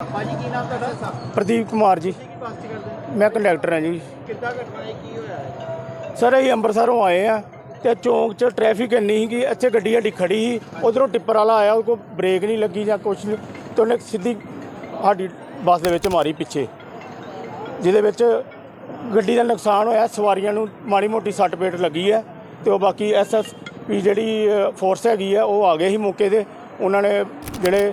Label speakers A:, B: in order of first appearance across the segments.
A: ਭਾਜੀ ਕੀ ਨਾਮ ਤੁਹਾਡਾ?
B: ਪ੍ਰਦੀਪ ਕੁਮਾਰ ਜੀ।
A: ਕੀ ਬੱਸ ਚ ਕਰਦੇ
B: ਮੈਂ ਕੰਡਕਟਰ ਹਾਂ ਜੀ।
A: ਕਿੱਦਾਂ ਘਟਨਾ ਹੈ ਕੀ ਹੋਇਆ? ਹੈ
B: ਸਰ ਅਸੀਂ ਅੰਮ੍ਰਿਤਸਰੋਂ ਆਏ ਆ ਤੇ ਚੌਂਕ 'ਚ ਟ੍ਰੈਫਿਕ ਇੰਨੀ ਸੀ ਕਿ ਇੱਥੇ ਗੱਡੀ ਸਾਡੀ ਖੜੀ ਸੀ। ਉਧਰੋਂ ਟਿੱਪਰ ਵਾਲਾ ਆਇਆ ਉਹ ਕੋ ਬ੍ਰੇਕ ਨਹੀਂ ਲੱਗੀ ਜਾਂ ਕੁਛ ਨਹੀਂ। ਤੇ ਉਹਨੇ ਸਿੱਧੀ ਸਾਡੀ ਬੱਸ ਦੇ ਵਿੱਚ ਮਾਰੀ ਪਿੱਛੇ ਜਿਹਦੇ ਵਿੱਚ ਗੱਡੀ ਦਾ ਨੁਕਸਾਨ ਹੋਇਆ। ਸਵਾਰੀਆਂ ਨੂੰ ਮਾੜੀ ਮੋਟੀ ਸੱਟ ਪੇਟ ਲੱਗੀ ਹੈ ਤੇ ਉਹ ਬਾਕੀ ਐਸਐਸਪੀ ਜਿਹੜੀ ਫੋਰਸ ਹੈਗੀ ਆ ਉਹ ਆ ਗਏ ਸੀ ਮੌਕੇ ਤੇ। ਉਹਨਾਂ ਨੇ ਜਿਹੜੇ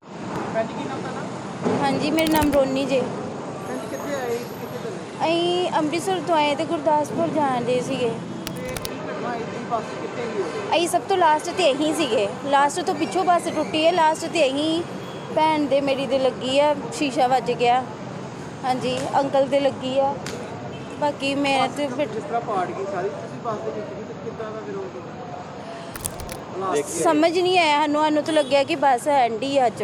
C: ਹਾਂਜੀ ਮੇਰਾ ਨਾਮ ਰੋਨੀ ਜੇ।
A: ਕਿੱਥੇ ਆਏ? ਤੇ
C: ਅਸੀਂ ਅੰਮ੍ਰਿਤਸਰ ਤੋਂ ਆਏ ਤੇ ਗੁਰਦਾਸਪੁਰ ਜਾਣਦੇ ਸੀਗੇ।
A: ਤੇ ਕੀ ਘਟਨਾ ਹੋਈ ਸੀ ਬੱਸ 'ਚ ਕਿੱਥੇ ਗਈ ਹੋਈ
C: ਅਸੀਂ ਸਭ ਤੋਂ ਲਾਸਟ ਤੇ ਇਹੀ ਸੀਗੇ। ਲਾਸਟ ਤੋਂ ਪਿੱਛੋਂ ਬੱਸ ਟੁੱਟੀ ਹੈ ਲਾਸਟ ਤੇ ਇਹੀ ਭੈਣ ਦੇ ਮੇਰੀ ਦੇ ਲੱਗੀ ਆ ਸ਼ੀਸ਼ਾ ਵੱਜ ਗਿਆ। ਹਾਂਜੀ ਅੰਕਲ ਦੇ ਲੱਗੀ ਆ। ਬਾਕੀ ਮੈਂ ਤੇ ਬੇਟ-
A: ਜਿਸ ਤਰ੍ਹਾਂ ਪਾੜ ਗਈ ਸਾਰੀ ਤੁਸੀਂ ਬੱਸ ਦੇ ਵਿੱਚ ਤੇ ਕਿੱਦਾਂ ਦਾ ਫਿਰ ਉਹ ਹਾਲਾਤ
C: ਸਮਝ ਨਹੀਂ ਆਇਆ ਸਾਨੂੰ ਸਾਨੂੰ ਤਾਂ ਲੱਗਿਆ ਕਿ ਬੱਸ ਐਂਡੀ ਅੱਜ।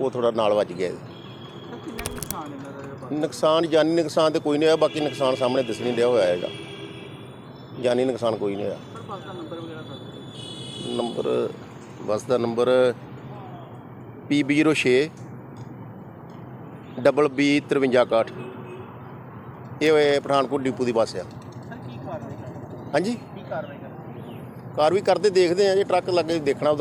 D: ਉਹ ਥੋੜਾ ਨਾਲ ਵੱਜ ਗਿਆ।
A: ਕਿੰਨਾ ਨੁਕਸਾਨ ਇਹਨਾਂ ਦਾ ਜਿਹੜਾ ਬੱਸ
D: ਨੁਕਸਾਨ ਜਾਨੀ ਨੁਕਸਾਨ ਤੇ ਕੋਈ ਨਹੀਂ ਹੋਇਆ ਬਾਕੀ ਨੁਕਸਾਨ ਸਾਹਮਣੇ ਦਿਸ ਨਹੀਂ ਰਿਹਾ ਹੋਇਆ ਹੈਗਾ। ਜਾਨੀ ਨੁਕਸਾਨ ਕੋਈ ਨਹੀਂ ਹੋਇਆ।
A: ਪਰ ਬੱਸ ਦਾ ਨੰਬਰ ਵਗੈਰਾ ਦੱਸ
D: ਨੰਬਰ ਬੱਸ ਦਾ ਨੰਬਰ PB06 ਡਬਲ B 5361 ਇਹ ਹੋਏ ਪਠਾਨਕੋਟ ਡਿਪੂ ਦੀ ਬੱਸ ਆ।
A: ਸਰ ਕੀ ਕਾਰਵਾਈ ਕਰਦੇ
D: ਹਾਂਜੀ?
A: ਕੀ ਕਾਰਵਾਈ ਕਰਦੇ
D: ਕਾਰ ਵੀ ਕਰਦੇ ਦੇਖਦੇ ਆ ਜੇ ਟਰੱਕ ਲੱਗੇ ਦੇਖਣਾ ਉਧਰ।